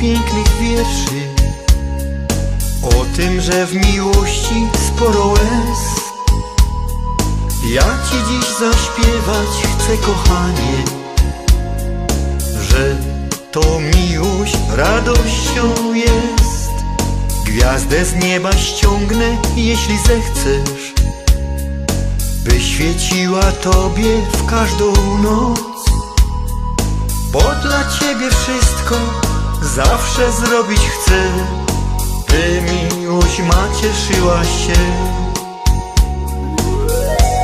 pięknych wierszy O tym, że w miłości sporo łez. Ja ci dziś zaśpiewać chcę, kochanie Że to miłość radością jest. Gwiazdę z nieba ściągnę, jeśli zechcesz By świeciła tobie w każdą noc Bo dla ciebie wszystko zawsze zrobić chcę. By miłość ma cieszyła się.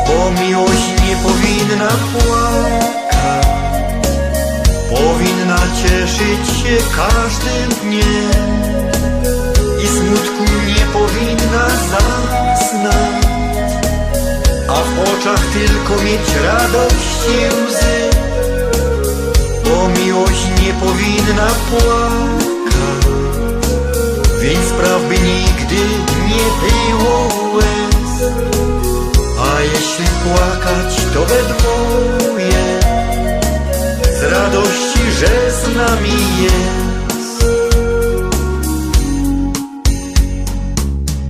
Bo miłość nie powinna płakać. Powinna cieszyć się każdym dniem. I smutku nie powinna zasnąć. A w oczach tylko mieć radość i łzy Bo miłość nie powinna płakać. Więc spraw by nigdy nie było łez. A jeśli płakać to we dwoje. Z radości, że z nami jest.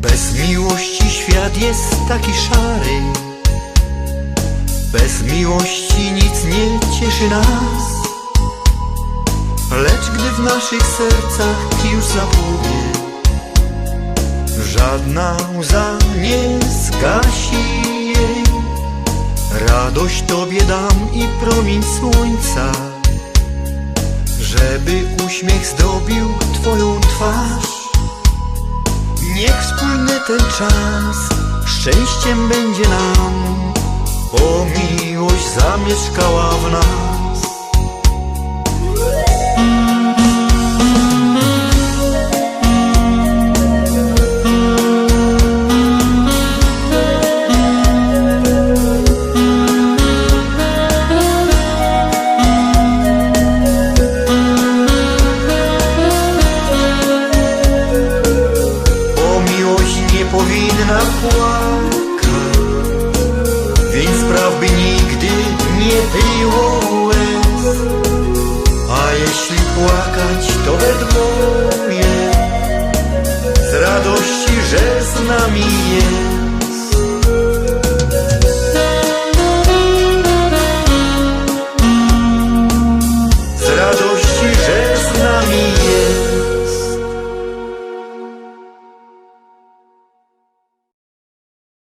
Bez miłości świat jest taki szary. Bez miłości nic nie cieszy nas Lecz gdy w naszych sercach już zapłonie Żadna łza nie zgasi jej. Radość Tobie dam i promień słońca Żeby uśmiech zdobił Twoją twarz. Niech wspólny ten czas Szczęściem będzie nam Bo miłość zamieszkała w nas Więc spraw by nigdy nie było łez. A jeśli płakać to we dwoje. Z radości, że z nami jest